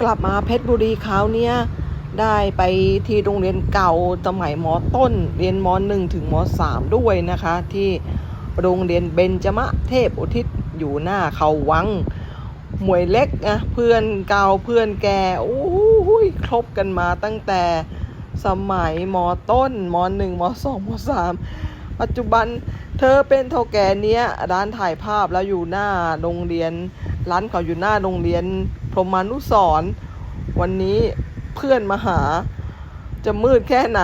กลับมาเพชรบุรีคราวเนี้ยได้ไปที่โรงเรียนเก่าสมัยมต้น เรียนมหนึ่งถึงมสามด้วยนะคะ ที่โรงเรียนเบญจมะเทพอุทิศอยู่หน้าเขาวังหมวยเล็กนะเพื่อนเก่าเพื่อนแก่โอ้ยครบกันมาตั้งแต่สมัยมต้นมหนึ่งมสองมสาม ปัจจุบันเธอเป็นเท่าแก่เนี้ยร้านถ่ายภาพแล้วอยู่หน้าโรงเรียน ร้านเขาอยู่หน้าโรงเรียน พรหมานุสรวันนี้เพื่อนมาหา จะมืดแค่ไหน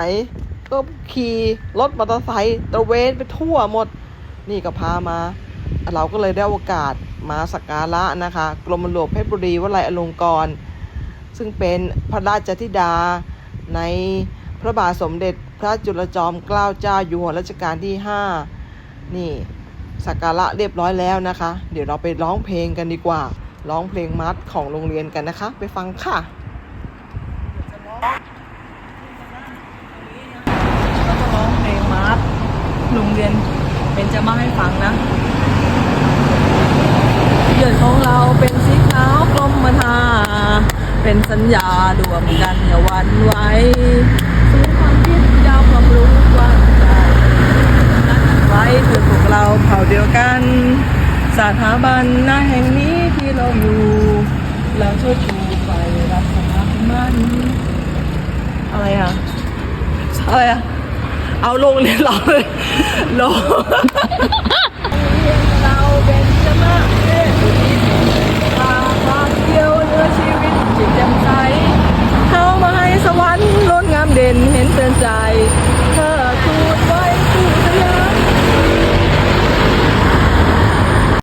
ก็ขี่รถมอเตอร์ไซค์ตะเวนไปทั่วหมด นี่ก็พามา เราก็เลยได้โอกาสมาสักการะนะคะ กรมหลวงเพชรบุรีวลัยอลงกร ซึ่งเป็นพระราชธิดาในพระบาทสมเด็จ พระจุลจอมเกล้าเจ้าอยู่หัวรัชกาลที่ 5 นี่สักการะเรียบร้อยแล้วนะคะ เดี๋ยวเราไปร้องเพลงกันดีกว่า ร้องเพลงมัดของโรงเรียนกันนะคะ ไปฟังค่ะก็จะร้องเพลงมาร์ชโรงเรียนเป็นจะมาให้ฟังนะเดือของเราเป็นสีขาวกลมมาทาเป็นสัญญารวมกันอย่าหวันไหว เราเผ่าเดียวกัน สถาบันหน้าแห่งนี้ที่เราอยู่ เราช่วยชูไฟรักษามันอะไรอะอะไรอะเอาลงเรียนเราเลยลงเราเป็นจมากเอ๊ะคามเดียวเนชีวิตจิตแจ่มใสเข้ามาให้สวรรค์ล้นงามเด่นเห็นเตือนใจ